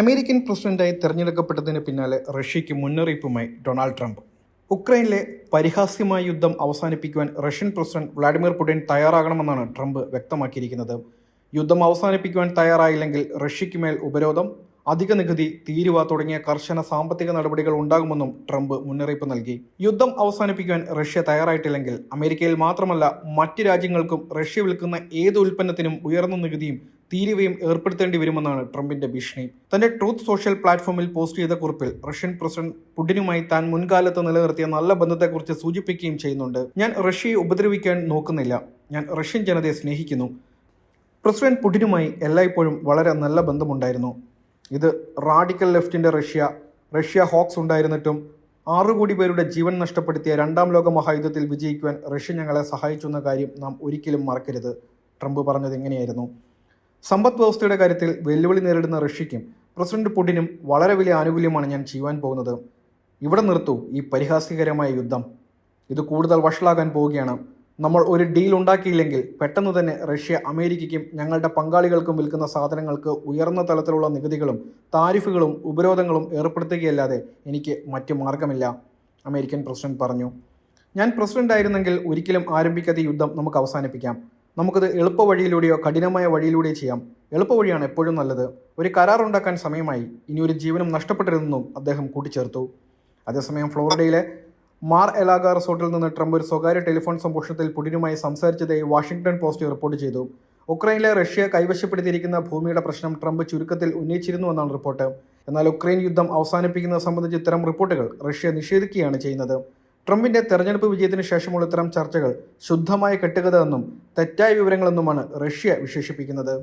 American പ്രസിഡന്റായി തെരഞ്ഞെടുക്കപ്പെട്ടതിന് പിന്നാലെ റഷ്യയ്ക്ക് മുന്നറിയിപ്പുമായി ഡൊണാൾഡ് ട്രംപ്. ഉക്രൈനിലെ പരിഹാസ്യമായ യുദ്ധം അവസാനിപ്പിക്കുവാൻ റഷ്യൻ പ്രസിഡന്റ് വ്ളാഡിമിർ പുടിൻ തയ്യാറാകണമെന്നാണ് ട്രംപ് വ്യക്തമാക്കിയിരിക്കുന്നത്. യുദ്ധം അവസാനിപ്പിക്കുവാൻ തയ്യാറായില്ലെങ്കിൽ റഷ്യയ്ക്ക് മേൽ ഉപരോധം അധിക നികുതി തീരുവ തുടങ്ങിയ കർശന സാമ്പത്തിക നടപടികൾ ഉണ്ടാകുമെന്നും ട്രംപ് മുന്നറിയിപ്പ് നൽകി. യുദ്ധം അവസാനിപ്പിക്കുവാൻ റഷ്യ തയ്യാറായിട്ടില്ലെങ്കിൽ അമേരിക്കയിൽ മാത്രമല്ല മറ്റ് രാജ്യങ്ങൾക്കും റഷ്യ വിൽക്കുന്ന ഏത് ഉൽപ്പന്നത്തിനും ഉയർന്ന നികുതിയും തീരുവയും ഏർപ്പെടുത്തേണ്ടി വരുമെന്നാണ് ട്രംപിന്റെ ഭീഷണി. തന്റെ ട്രൂത്ത് സോഷ്യൽ പ്ലാറ്റ്ഫോമിൽ പോസ്റ്റ് ചെയ്ത കുറിപ്പിൽ റഷ്യൻ പ്രസിഡന്റ് പുടിനുമായി താൻ മുൻകാലത്ത് നിലനിർത്തിയ നല്ല ബന്ധത്തെക്കുറിച്ച് സൂചിപ്പിക്കുകയും ചെയ്യുന്നുണ്ട്. ഞാൻ റഷ്യയെ ഉപദ്രവിക്കാൻ നോക്കുന്നില്ല. ഞാൻ റഷ്യൻ ജനതയെ സ്നേഹിക്കുന്നു. പ്രസിഡന്റ് പുടിനുമായി എല്ലായ്പ്പോഴും വളരെ നല്ല ബന്ധമുണ്ടായിരുന്നു. ഇത് റാഡിക്കൽ ലെഫ്റ്റിന്റെ റഷ്യ റഷ്യ ഹോക്സ് ഉണ്ടായിരുന്നിട്ടും ആറു കോടി പേരുടെ ജീവൻ നഷ്ടപ്പെടുത്തിയ രണ്ടാം ലോക മഹായുദ്ധത്തിൽ വിജയിക്കുവാൻ റഷ്യ ഞങ്ങളെ സഹായിച്ചു എന്ന കാര്യം നാം ഒരിക്കലും മറക്കരുത്. ട്രംപ് പറഞ്ഞത് ഇങ്ങനെയായിരുന്നു. സമ്പദ് വ്യവസ്ഥയുടെ കാര്യത്തിൽ വെല്ലുവിളി നേരിടുന്ന റഷ്യയ്ക്കും പ്രസിഡന്റ് പുടിനും വളരെ വലിയ ആനുകൂല്യമാണ് ഞാൻ ചെയ്യുവാൻ പോകുന്നത്. ഇവിടെ നിർത്തൂ ഈ പരിഹാസ്യകരമായ യുദ്ധം. ഇത് കൂടുതൽ വഷളാകാൻ പോവുകയാണ്. നമ്മൾ ഒരു ഡീൽ ഉണ്ടാക്കിയില്ലെങ്കിൽ പെട്ടെന്ന് തന്നെ റഷ്യ അമേരിക്കയ്ക്കും ഞങ്ങളുടെ പങ്കാളികൾക്കും വിൽക്കുന്ന സാധനങ്ങൾക്ക് ഉയർന്ന തലത്തിലുള്ള നികുതികളും താരിഫുകളും ഉപരോധങ്ങളും ഏർപ്പെടുത്തുകയല്ലാതെ എനിക്ക് മറ്റു മാർഗമില്ല അമേരിക്കൻ പ്രസിഡന്റ് പറഞ്ഞു. ഞാൻ പ്രസിഡന്റ് ആയിരുന്നെങ്കിൽ ഒരിക്കലും ആരംഭിക്കാത്ത യുദ്ധം നമുക്ക് അവസാനിപ്പിക്കാം. നമുക്കത് എളുപ്പ വഴിയിലൂടെയോ കഠിനമായ വഴിയിലൂടെയോ ചെയ്യാം. എളുപ്പ വഴിയാണ് എപ്പോഴും നല്ലത്. ഒരു കരാർ ഉണ്ടാക്കാൻ സമയമായി. ഇനി ഒരു ജീവനും നഷ്ടപ്പെട്ടിരുന്നെന്നും അദ്ദേഹം കൂട്ടിച്ചേർത്തു. അതേസമയം ഫ്ലോറിഡയിലെ മാർ എലാഗ റിസോർട്ടിൽ നിന്ന് ട്രംപ് ഒരു സ്വകാര്യ ടെലിഫോൺ സംഭാഷണത്തിൽ പുടിനുമായി സംസാരിച്ചതായി വാഷിംഗ്ടൺ പോസ്റ്റ് റിപ്പോർട്ട് ചെയ്തു. ഉക്രൈനിലെ റഷ്യ കൈവശപ്പെടുത്തിയിരിക്കുന്ന ഭൂമിയുടെ പ്രശ്നം ട്രംപ് ചുരുക്കത്തിൽ ഉന്നയിച്ചിരുന്നുവെന്നാണ് റിപ്പോർട്ട്. എന്നാൽ ഉക്രൈൻ യുദ്ധം അവസാനിപ്പിക്കുന്നത് സംബന്ധിച്ച് ഇത്തരം റിപ്പോർട്ടുകൾ റഷ്യ നിഷേധിക്കുകയാണ് ചെയ്യുന്നത്. ട്രംപിന്റെ തെരഞ്ഞെടുപ്പ് വിജയത്തിന് ശേഷമുള്ള ഇത്തരം ചർച്ചകൾ ശുദ്ധമായ കെട്ടുകഥ എന്നും തെറ്റായ വിവരങ്ങളെന്നുമാണ് റഷ്യ വിശേഷിപ്പിക്കുന്നത്.